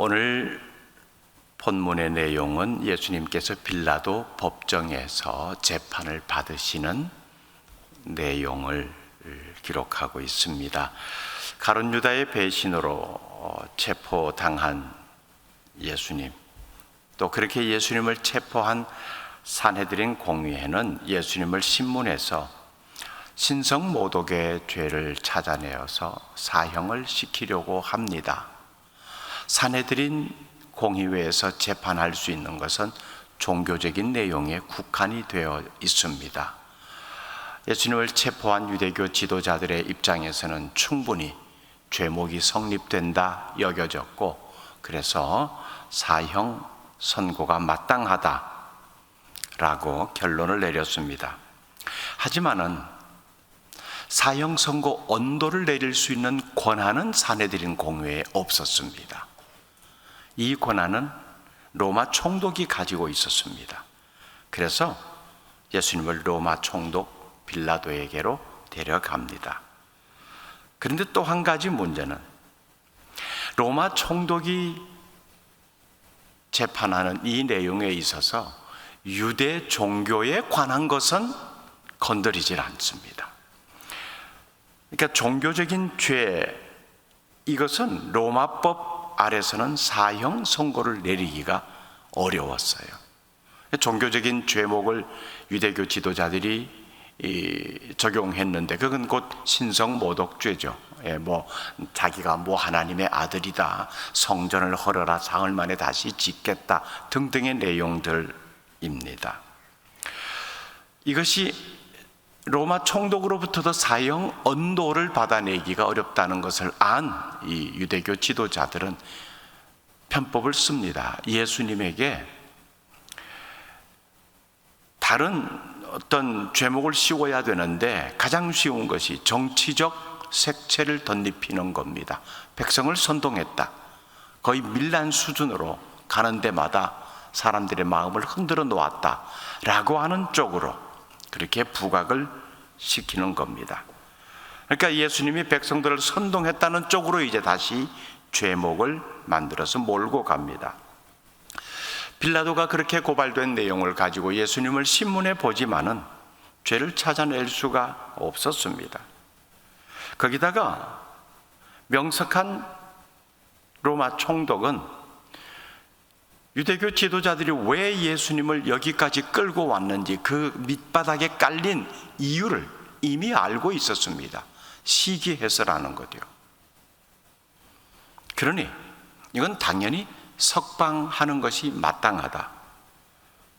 오늘 본문의 내용은 예수님께서 빌라도 법정에서 재판을 받으시는 내용을 기록하고 있습니다. 가론 유다의 배신으로 체포당한 예수님, 또 그렇게 예수님을 체포한 산헤드린 공회는 예수님을 신문해서 신성 모독의 죄를 찾아내어서 사형을 시키려고 합니다. 산헤드린 공의회에서 재판할 수 있는 것은 종교적인 내용에 국한이 되어 있습니다. 예수님을 체포한 유대교 지도자들의 입장에서는 충분히 죄목이 성립된다 여겨졌고 그래서 사형 선고가 마땅하다라고 결론을 내렸습니다. 하지만은 사형 선고 언도를 내릴 수 있는 권한은 사내들인 공회에 없었습니다. 이 권한은 로마 총독이 가지고 있었습니다. 그래서 예수님을 로마 총독 빌라도에게로 데려갑니다. 그런데 또 한 가지 문제는 로마 총독이 재판하는 이 내용에 있어서 유대 종교에 관한 것은 건드리질 않습니다. 그러니까 종교적인 죄 이것은 로마법 아래서는 사형 선고를 내리기가 어려웠어요. 종교적인 죄목을 유대교 지도자들이 적용했는데 그건 곧 신성 모독죄죠. 예, 뭐 자기가 뭐 하나님의 아들이다, 성전을 헐어라, 사흘 만에 다시 짓겠다 등등의 내용들입니다. 이것이 로마 총독으로부터도 사형 언도를 받아내기가 어렵다는 것을 안 이 유대교 지도자들은 편법을 씁니다. 예수님에게 다른 어떤 죄목을 씌워야 되는데 가장 쉬운 것이 정치적 색채를 덧입히는 겁니다. 백성을 선동했다. 거의 밀란 수준으로 가는 데마다 사람들의 마음을 흔들어 놓았다. 라고 하는 쪽으로 그렇게 부각을 시키는 겁니다. 그러니까 예수님이 백성들을 선동했다는 쪽으로 이제 다시 죄목을 만들어서 몰고 갑니다. 빌라도가 그렇게 고발된 내용을 가지고 예수님을 신문에 보지만은 죄를 찾아낼 수가 없었습니다. 거기다가 명석한 로마 총독은 유대교 지도자들이 왜 예수님을 여기까지 끌고 왔는지 그 밑바닥에 깔린 이유를 이미 알고 있었습니다. 시기해서라는 거죠. 그러니 이건 당연히 석방하는 것이 마땅하다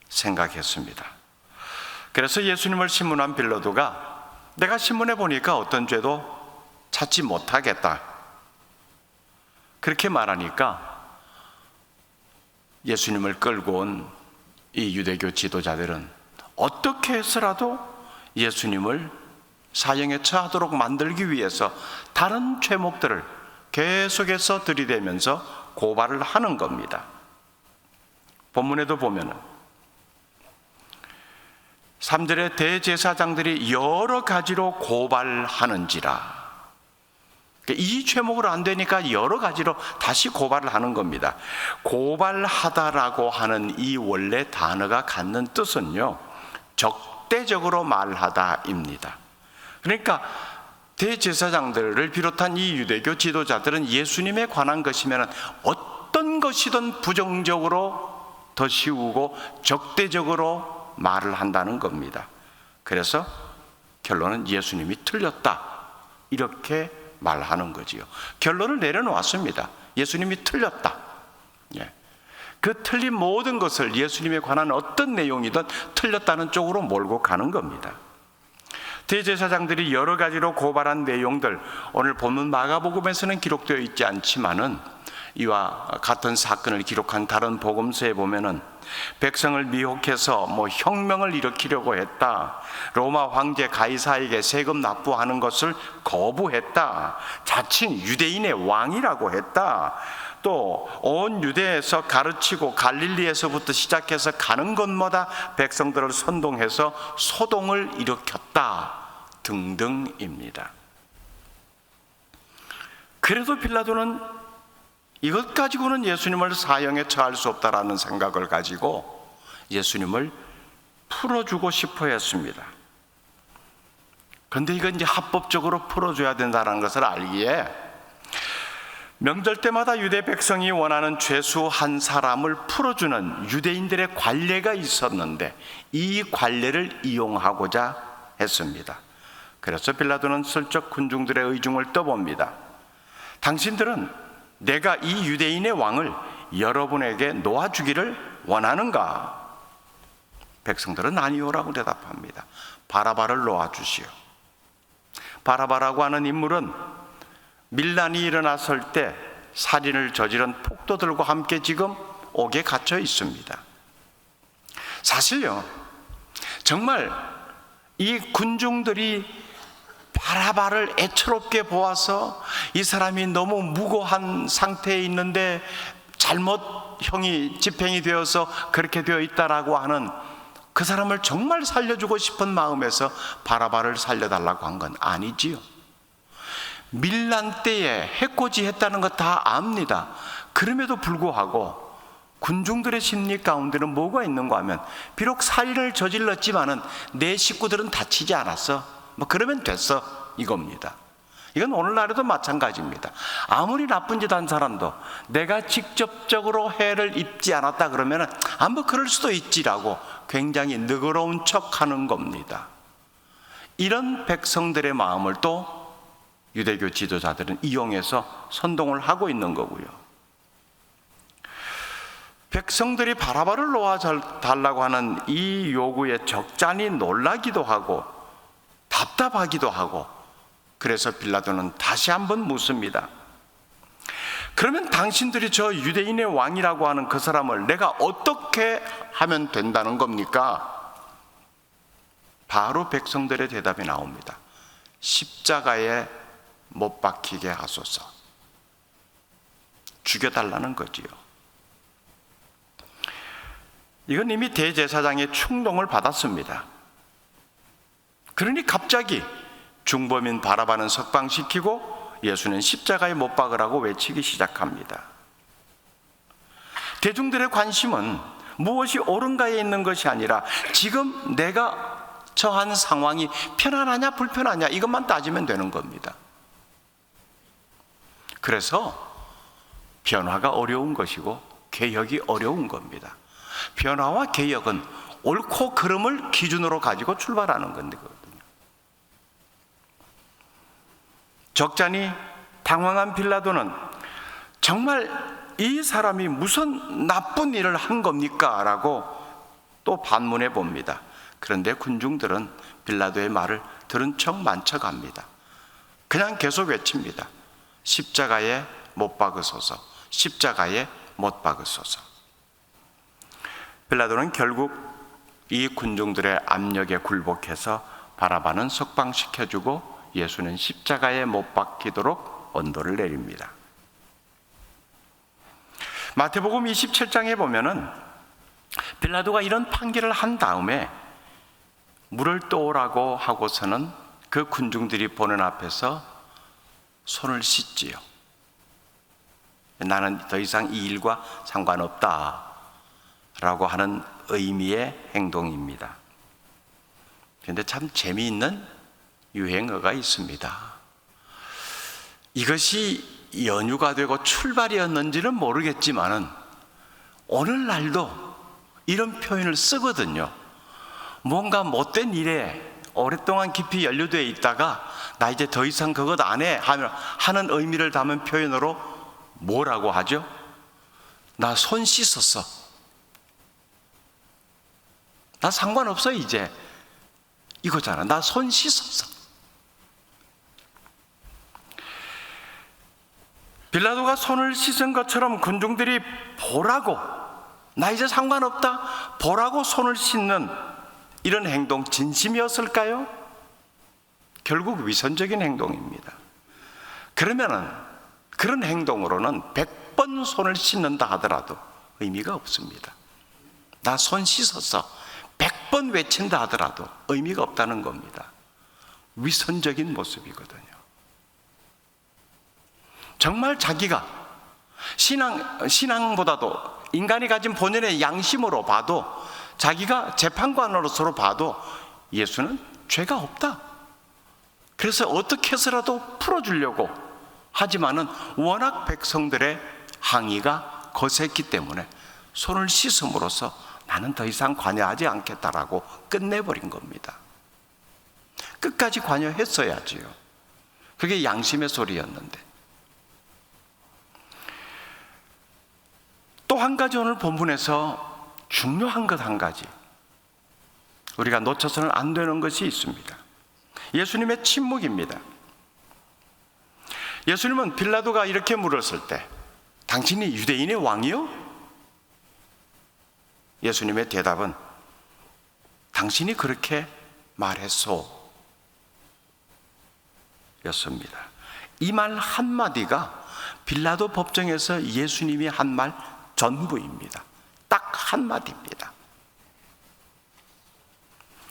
생각했습니다. 그래서 예수님을 신문한 빌라도가 내가 신문해 보니까 어떤 죄도 찾지 못하겠다. 그렇게 말하니까 예수님을 끌고 온 이 유대교 지도자들은 어떻게 해서라도 예수님을 사형에 처하도록 만들기 위해서 다른 죄목들을 계속해서 들이대면서 고발을 하는 겁니다. 본문에도 보면은 3절의 대제사장들이 여러 가지로 고발하는지라 이 죄목으로 안 되니까 여러 가지로 다시 고발을 하는 겁니다. 고발하다라고 하는 이 원래 단어가 갖는 뜻은요, 적대적으로 말하다입니다. 그러니까 대제사장들을 비롯한 이 유대교 지도자들은 예수님에 관한 것이면 어떤 것이든 부정적으로 더 씌우고 적대적으로 말을 한다는 겁니다. 그래서 결론은 예수님이 틀렸다. 이렇게 말하는 거지요. 결론을 내려놓았습니다. 예수님이 틀렸다. 예. 그 틀린 모든 것을 예수님에 관한 어떤 내용이든 틀렸다는 쪽으로 몰고 가는 겁니다. 대제사장들이 여러 가지로 고발한 내용들 오늘 본문 마가복음에서는 기록되어 있지 않지만은 이와 같은 사건을 기록한 다른 복음서에 보면은 백성을 미혹해서 뭐 혁명을 일으키려고 했다. 로마 황제 가이사에게 세금 납부하는 것을 거부했다. 자칭 유대인의 왕이라고 했다. 또 온 유대에서 가르치고 갈릴리에서부터 시작해서 가는 곳마다 백성들을 선동해서 소동을 일으켰다. 등등입니다. 그래도 빌라도는 이것 가지고는 예수님을 사형에 처할 수 없다라는 생각을 가지고 예수님을 풀어주고 싶어 했습니다. 근데 이건 이제 합법적으로 풀어줘야 된다는 것을 알기에 명절 때마다 유대 백성이 원하는 죄수 한 사람을 풀어주는 유대인들의 관례가 있었는데 이 관례를 이용하고자 했습니다. 그래서 빌라도는 슬쩍 군중들의 의중을 떠봅니다. 당신들은 내가 이 유대인의 왕을 여러분에게 놓아주기를 원하는가? 백성들은 아니오라고 대답합니다. 바라바를 놓아주시오. 바라바라고 하는 인물은 밀란이 일어났을 때 살인을 저지른 폭도들과 함께 지금 옥에 갇혀 있습니다. 사실요, 정말 이 군중들이 바라바를 애처롭게 보아서 이 사람이 너무 무고한 상태에 있는데 잘못 형이 집행이 되어서 그렇게 되어 있다라고 하는 그 사람을 정말 살려주고 싶은 마음에서 바라바를 살려달라고 한 건 아니지요. 밀란 때에 해코지 했다는 것다 압니다. 그럼에도 불구하고 군중들의 심리 가운데는 뭐가 있는가 하면 비록 살인을 저질렀지만은 내 식구들은 다치지 않았어. 뭐 그러면 됐어 이겁니다. 이건 오늘날에도 마찬가지입니다. 아무리 나쁜 짓 한 사람도 내가 직접적으로 해를 입지 않았다 그러면은 아, 뭐 그럴 수도 있지라고 굉장히 너그러운 척 하는 겁니다. 이런 백성들의 마음을 또 유대교 지도자들은 이용해서 선동을 하고 있는 거고요. 백성들이 바라바를 놓아 달라고 하는 이 요구에 적잖이 놀라기도 하고 답답하기도 하고 그래서 빌라도는 다시 한번 묻습니다. 그러면 당신들이 저 유대인의 왕이라고 하는 그 사람을 내가 어떻게 하면 된다는 겁니까? 바로 백성들의 대답이 나옵니다. 십자가에 못 박히게 하소서. 죽여달라는 거지요. 이건 이미 대제사장의 충동을 받았습니다. 그러니 갑자기 중범인 바라바는 석방시키고 예수는 십자가에 못 박으라고 외치기 시작합니다. 대중들의 관심은 무엇이 옳은가에 있는 것이 아니라 지금 내가 처한 상황이 편안하냐 불편하냐 이것만 따지면 되는 겁니다. 그래서 변화가 어려운 것이고 개혁이 어려운 겁니다. 변화와 개혁은 옳고 그름을 기준으로 가지고 출발하는 거거든요. 적잖이 당황한 빌라도는 정말 이 사람이 무슨 나쁜 일을 한 겁니까? 라고 또 반문해 봅니다. 그런데 군중들은 빌라도의 말을 들은 척 만척합니다. 그냥 계속 외칩니다. 십자가에 못 박으소서. 십자가에 못 박으소서. 빌라도는 결국 이 군중들의 압력에 굴복해서 바라바는 석방시켜주고 예수는 십자가에 못 박히도록 언도를 내립니다. 마태복음 27장에 보면은 빌라도가 이런 판결을 한 다음에 물을 떠오라고 하고서는 그 군중들이 보는 앞에서 손을 씻지요. 나는 더 이상 이 일과 상관없다. 라고 하는 의미의 행동입니다. 그런데 참 재미있는 유행어가 있습니다. 이것이 연유가 되고 출발이었는지는 모르겠지만은 오늘날도 이런 표현을 쓰거든요. 뭔가 못된 일에 오랫동안 깊이 연루되어 있다가 나 이제 더 이상 그것 안 해 하는 의미를 담은 표현으로 뭐라고 하죠? 나 손 씻었어. 나 상관없어 이제 이거잖아. 나 손 씻었어. 빌라도가 손을 씻은 것처럼 군중들이 보라고 나 이제 상관없다 보라고 손을 씻는 이런 행동 진심이었을까요? 결국 위선적인 행동입니다. 그러면은 그런 행동으로는 100번 손을 씻는다 하더라도 의미가 없습니다. 나 손 씻었어. 100번 외친다 하더라도 의미가 없다는 겁니다. 위선적인 모습이거든요. 정말 자기가 신앙, 신앙보다도 인간이 가진 본연의 양심으로 봐도 자기가 재판관으로서 봐도 예수는 죄가 없다. 그래서 어떻게 해서라도 풀어주려고 하지만은 워낙 백성들의 항의가 거셌기 때문에 손을 씻음으로써 나는 더 이상 관여하지 않겠다라고 끝내버린 겁니다. 끝까지 관여했어야지요. 그게 양심의 소리였는데. 한 가지 오늘 본문에서 중요한 것 한 가지 우리가 놓쳐서는 안 되는 것이 있습니다. 예수님의 침묵입니다. 예수님은 빌라도가 이렇게 물었을 때 당신이 유대인의 왕이요? 예수님의 대답은 당신이 그렇게 말했소. 였습니다. 이 말 한마디가 빌라도 법정에서 예수님이 한 말 전부입니다. 딱 한마디입니다.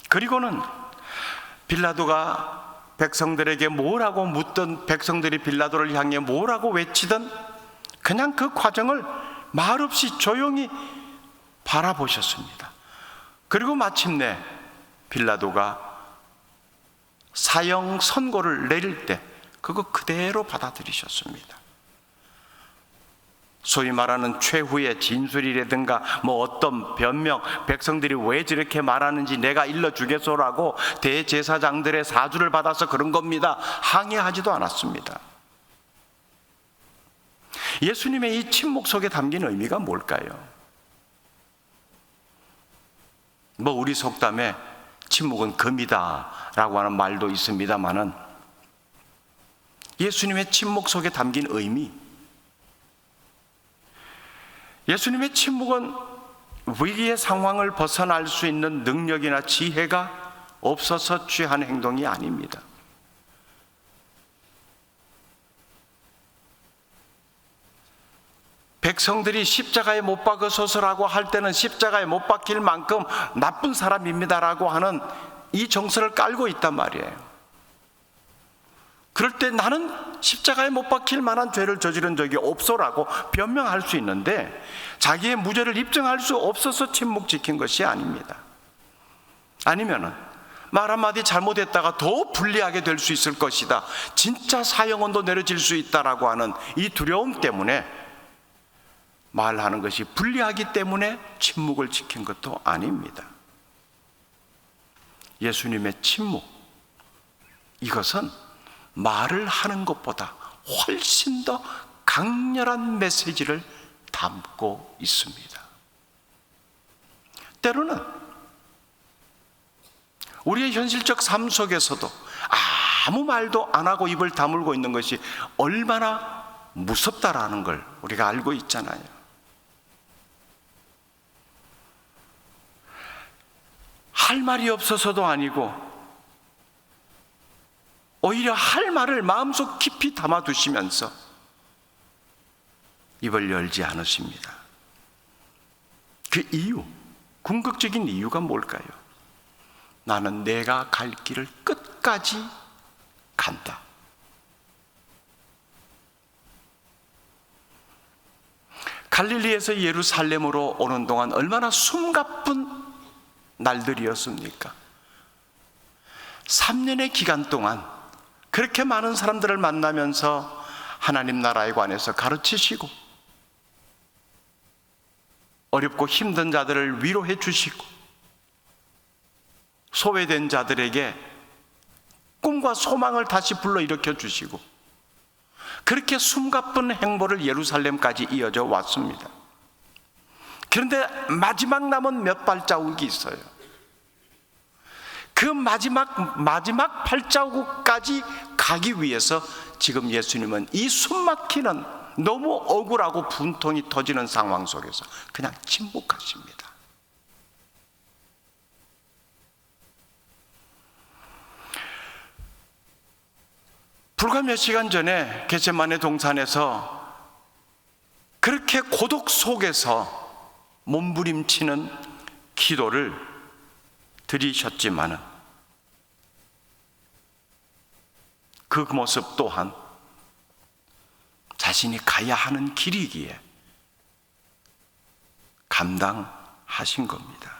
그리고는 빌라도가 백성들에게 뭐라고 묻던 백성들이 빌라도를 향해 뭐라고 외치던 그냥 그 과정을 말없이 조용히 바라보셨습니다. 그리고 마침내 빌라도가 사형 선고를 내릴 때 그거 그대로 받아들이셨습니다. 소위 말하는 최후의 진술이라든가 뭐 어떤 변명, 백성들이 왜 저렇게 말하는지 내가 일러 주겠소라고 대제사장들의 사주를 받아서 그런 겁니다. 항의하지도 않았습니다. 예수님의 이 침묵 속에 담긴 의미가 뭘까요? 뭐 우리 속담에 침묵은 금이다라고 하는 말도 있습니다만은 예수님의 침묵 속에 담긴 의미 예수님의 침묵은 위기의 상황을 벗어날 수 있는 능력이나 지혜가 없어서 취한 행동이 아닙니다. 백성들이 십자가에 못 박으소서라고 할 때는 십자가에 못 박힐 만큼 나쁜 사람입니다라고 하는 이 정서를 깔고 있단 말이에요. 그럴 때 나는 십자가에 못 박힐 만한 죄를 저지른 적이 없소라고 변명할 수 있는데 자기의 무죄를 입증할 수 없어서 침묵 지킨 것이 아닙니다. 아니면은 말 한마디 잘못했다가 더 불리하게 될 수 있을 것이다. 진짜 사형원도 내려질 수 있다라고 하는 이 두려움 때문에 말하는 것이 불리하기 때문에 침묵을 지킨 것도 아닙니다. 예수님의 침묵, 이것은 말을 하는 것보다 훨씬 더 강렬한 메시지를 담고 있습니다. 때로는 우리의 현실적 삶 속에서도 아무 말도 안 하고 입을 다물고 있는 것이 얼마나 무섭다라는 걸 우리가 알고 있잖아요. 할 말이 없어서도 아니고 오히려 할 말을 마음속 깊이 담아두시면서 입을 열지 않으십니다. 그 이유, 궁극적인 이유가 뭘까요? 나는 내가 갈 길을 끝까지 간다. 갈릴리에서 예루살렘으로 오는 동안 얼마나 숨가쁜 날들이었습니까? 3년의 기간 동안 그렇게 많은 사람들을 만나면서 하나님 나라에 관해서 가르치시고 어렵고 힘든 자들을 위로해 주시고 소외된 자들에게 꿈과 소망을 다시 불러일으켜 주시고 그렇게 숨가쁜 행보를 예루살렘까지 이어져 왔습니다. 그런데 마지막 남은 몇 발자국이 있어요. 그 마지막 마지막 발자국까지 가기 위해서 지금 예수님은 이 숨막히는 너무 억울하고 분통이 터지는 상황 속에서 그냥 침묵하십니다. 불과 몇 시간 전에 게세만의 동산에서 그렇게 고독 속에서 몸부림치는 기도를 드리셨지만은 그 모습 또한 자신이 가야 하는 길이기에 감당하신 겁니다.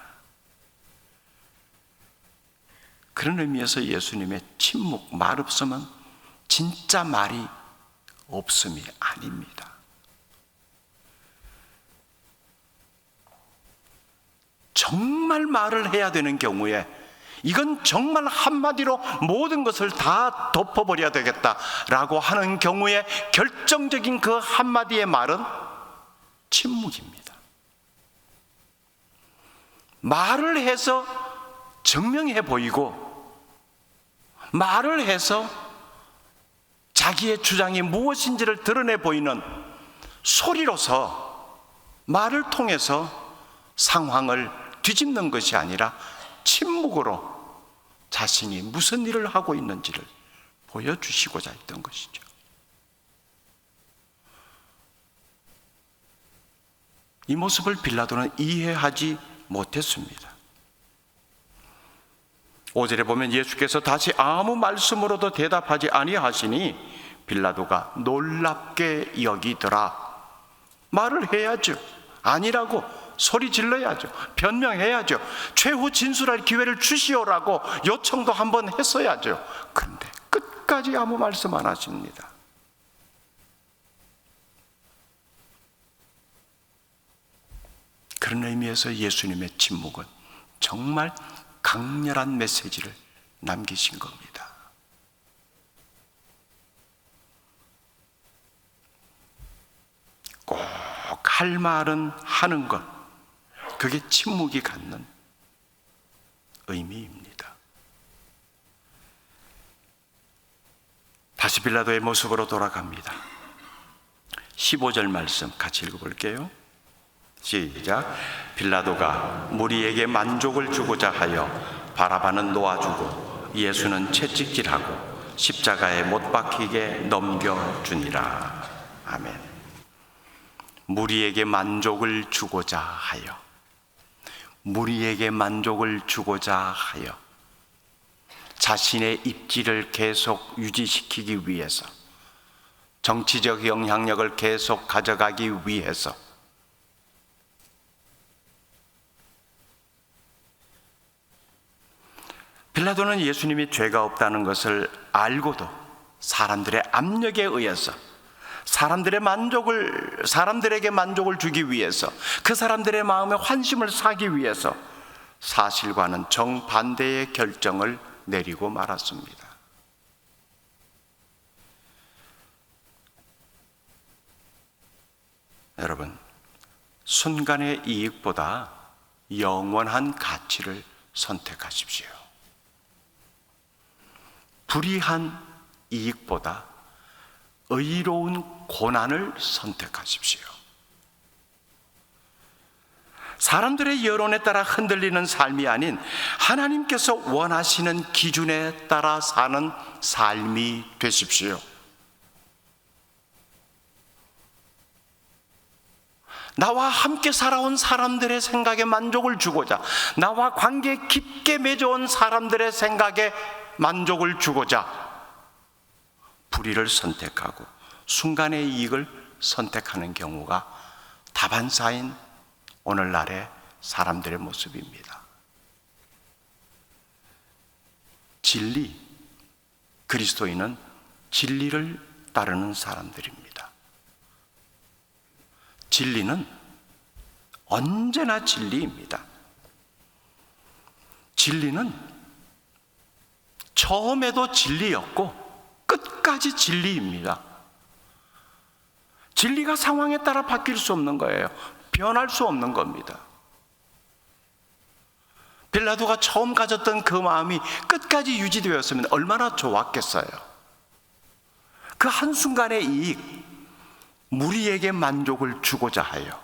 그런 의미에서 예수님의 침묵, 말 없으면 진짜 말이 없음이 아닙니다. 정말 말을 해야 되는 경우에 이건 정말 한마디로 모든 것을 다 덮어버려야 되겠다라고 하는 경우에 결정적인 그 한마디의 말은 침묵입니다. 말을 해서 증명해 보이고 말을 해서 자기의 주장이 무엇인지를 드러내 보이는 소리로서 말을 통해서 상황을 뒤집는 것이 아니라 침묵으로 자신이 무슨 일을 하고 있는지를 보여주시고자 했던 것이죠. 이 모습을 빌라도는 이해하지 못했습니다. 5절에 보면 예수께서 다시 아무 말씀으로도 대답하지 아니하시니 빌라도가 놀랍게 여기더라. 말을 해야죠. 아니라고 소리 질러야죠. 변명해야죠. 최후 진술할 기회를 주시오라고 요청도 한번 했어야죠. 그런데 끝까지 아무 말씀 안 하십니다. 그런 의미에서 예수님의 침묵은 정말 강렬한 메시지를 남기신 겁니다. 꼭 할 말은 하는 것. 그게 침묵이 갖는 의미입니다. 다시 빌라도의 모습으로 돌아갑니다. 15절 말씀 같이 읽어볼게요. 시작. 빌라도가 무리에게 만족을 주고자 하여 바라바는 놓아주고 예수는 채찍질하고 십자가에 못 박히게 넘겨주니라. 아멘. 무리에게 만족을 주고자 하여 무리에게 만족을 주고자 하여 자신의 입지를 계속 유지시키기 위해서 정치적 영향력을 계속 가져가기 위해서 빌라도는 예수님이 죄가 없다는 것을 알고도 사람들의 압력에 의해서 사람들의 만족을 사람들에게 만족을 주기 위해서 그 사람들의 마음에 환심을 사기 위해서 사실과는 정반대의 결정을 내리고 말았습니다. 여러분, 순간의 이익보다 영원한 가치를 선택하십시오. 불이한 이익보다 의로운 고난을 선택하십시오. 사람들의 여론에 따라 흔들리는 삶이 아닌 하나님께서 원하시는 기준에 따라 사는 삶이 되십시오. 나와 함께 살아온 사람들의 생각에 만족을 주고자, 나와 관계 깊게 맺어온 사람들의 생각에 만족을 주고자, 불의를 선택하고 순간의 이익을 선택하는 경우가 다반사인 오늘날의 사람들의 모습입니다. 진리, 그리스도인은 진리를 따르는 사람들입니다. 진리는 언제나 진리입니다. 진리는 처음에도 진리였고 끝까지 진리입니다. 진리가 상황에 따라 바뀔 수 없는 거예요. 변할 수 없는 겁니다. 빌라도가 처음 가졌던 그 마음이 끝까지 유지되었으면 얼마나 좋았겠어요. 그 한순간의 이익, 무리에게 만족을 주고자 하여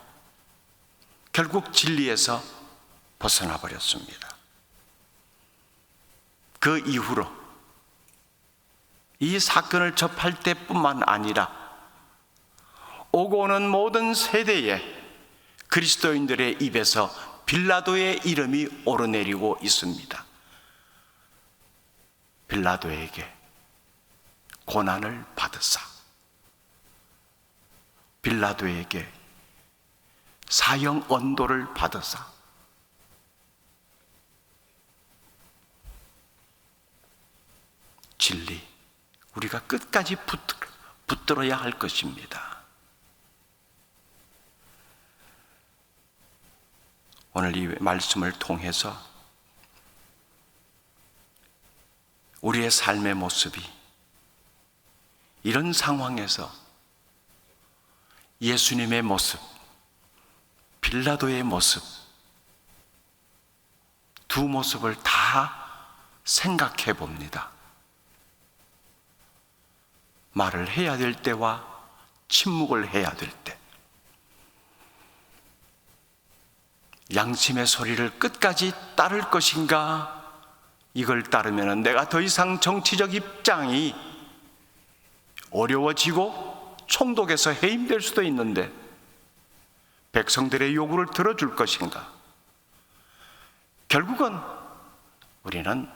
결국 진리에서 벗어나 버렸습니다. 그 이후로 이 사건을 접할 때뿐만 아니라 오고 오는 모든 세대에 그리스도인들의 입에서 빌라도의 이름이 오르내리고 있습니다. 빌라도에게 고난을 받으사 빌라도에게 사형 언도를 받으사 진리 우리가 끝까지 붙, 붙들어야 할 것입니다. 오늘 이 말씀을 통해서 우리의 삶의 모습이 이런 상황에서 예수님의 모습, 빌라도의 모습, 두 모습을 다 생각해 봅니다. 말을 해야 될 때와 침묵을 해야 될 때. 양심의 소리를 끝까지 따를 것인가? 이걸 따르면 내가 더 이상 정치적 입장이 어려워지고 총독에서 해임될 수도 있는데 백성들의 요구를 들어줄 것인가? 결국은 우리는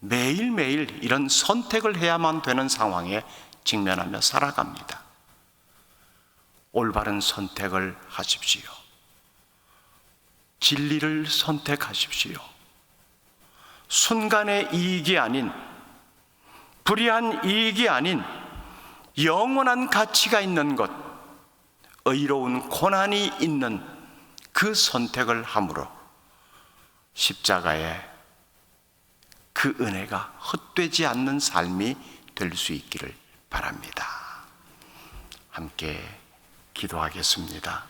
매일매일 이런 선택을 해야만 되는 상황에 직면하며 살아갑니다. 올바른 선택을 하십시오. 진리를 선택하십시오. 순간의 이익이 아닌, 불의한 이익이 아닌, 영원한 가치가 있는 것, 의로운 고난이 있는 그 선택을 함으로 십자가에 그 은혜가 헛되지 않는 삶이 될 수 있기를 바랍니다. 함께 기도하겠습니다.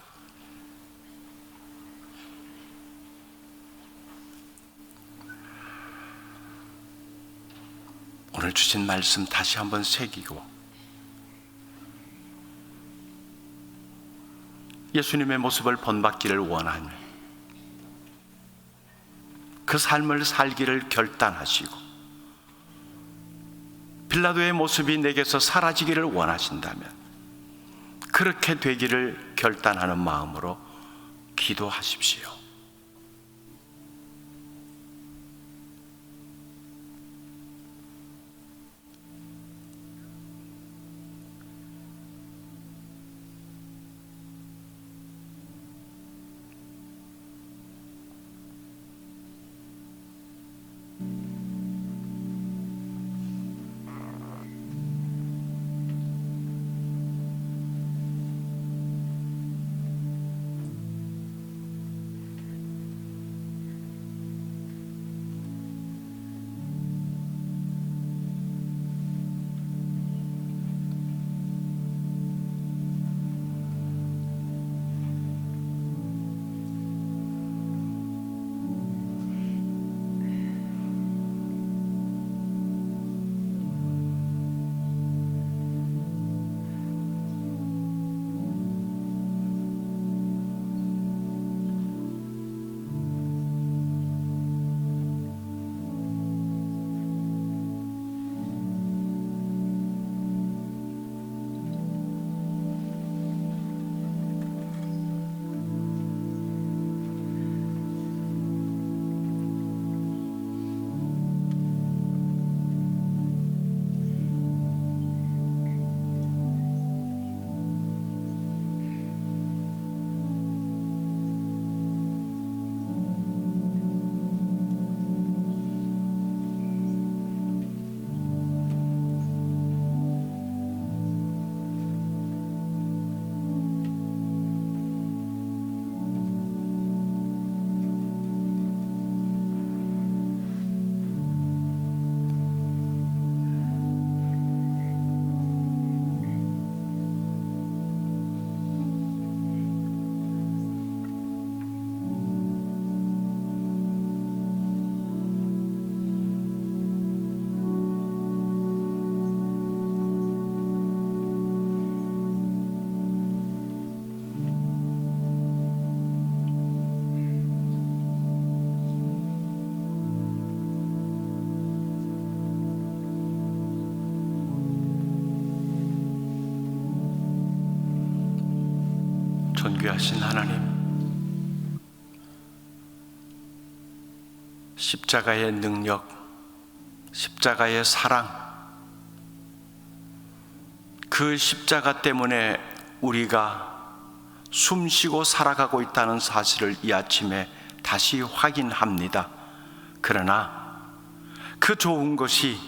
오늘 주신 말씀 다시 한번 새기고 예수님의 모습을 본받기를 원하니 그 삶을 살기를 결단하시고 빌라도의 모습이 내게서 사라지기를 원하신다면 그렇게 되기를 결단하는 마음으로 기도하십시오. 존귀하신 하나님, 십자가의 능력, 십자가의 사랑, 그 십자가 때문에 우리가 숨 쉬고 살아가고 있다는 사실을 이 아침에 다시 확인합니다. 그러나 그 좋은 것이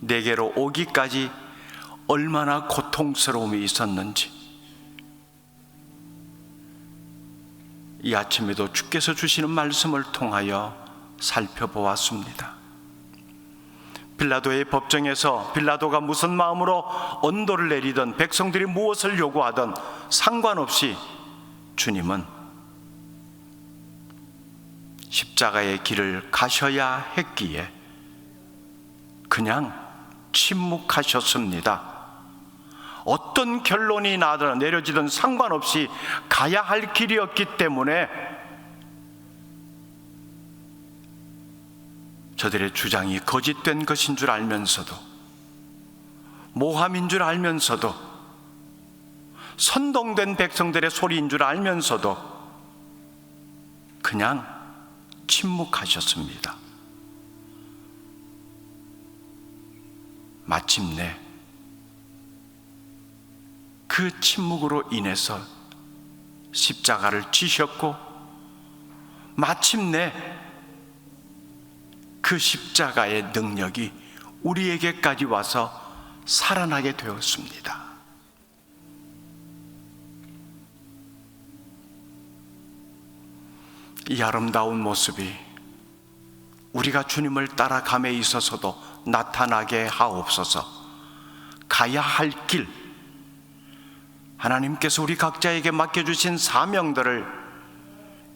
내게로 오기까지 얼마나 고통스러움이 있었는지 이 아침에도 주께서 주시는 말씀을 통하여 살펴보았습니다. 빌라도의 법정에서 빌라도가 무슨 마음으로 언도를 내리던 백성들이 무엇을 요구하던 상관없이 주님은 십자가의 길을 가셔야 했기에 그냥 침묵하셨습니다. 어떤 결론이 나든 내려지든 상관없이 가야 할 길이었기 때문에 저들의 주장이 거짓된 것인 줄 알면서도 모함인 줄 알면서도 선동된 백성들의 소리인 줄 알면서도 그냥 침묵하셨습니다. 마침내 그 침묵으로 인해서 십자가를 지셨고 마침내 그 십자가의 능력이 우리에게까지 와서 살아나게 되었습니다. 이 아름다운 모습이 우리가 주님을 따라감에 있어서도 나타나게 하옵소서. 가야 할 길, 하나님께서 우리 각자에게 맡겨주신 사명들을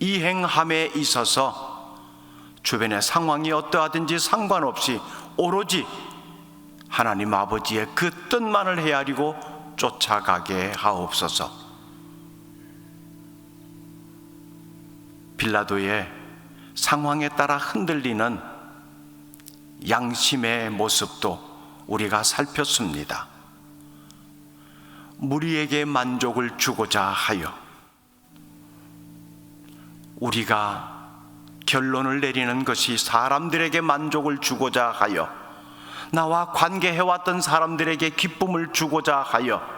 이행함에 있어서 주변의 상황이 어떠하든지 상관없이 오로지 하나님 아버지의 그 뜻만을 헤아리고 쫓아가게 하옵소서. 빌라도의 상황에 따라 흔들리는 양심의 모습도 우리가 살폈습니다. 무리에게 만족을 주고자 하여 우리가 결론을 내리는 것이 사람들에게 만족을 주고자 하여 나와 관계해왔던 사람들에게 기쁨을 주고자 하여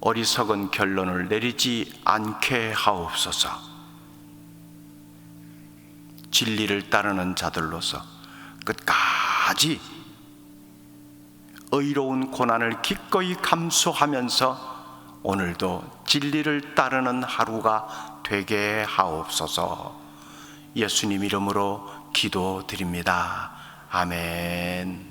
어리석은 결론을 내리지 않게 하옵소서. 진리를 따르는 자들로서 끝까지 의로운 고난을 기꺼이 감수하면서 오늘도 진리를 따르는 하루가 되게 하옵소서. 예수님 이름으로 기도드립니다. 아멘.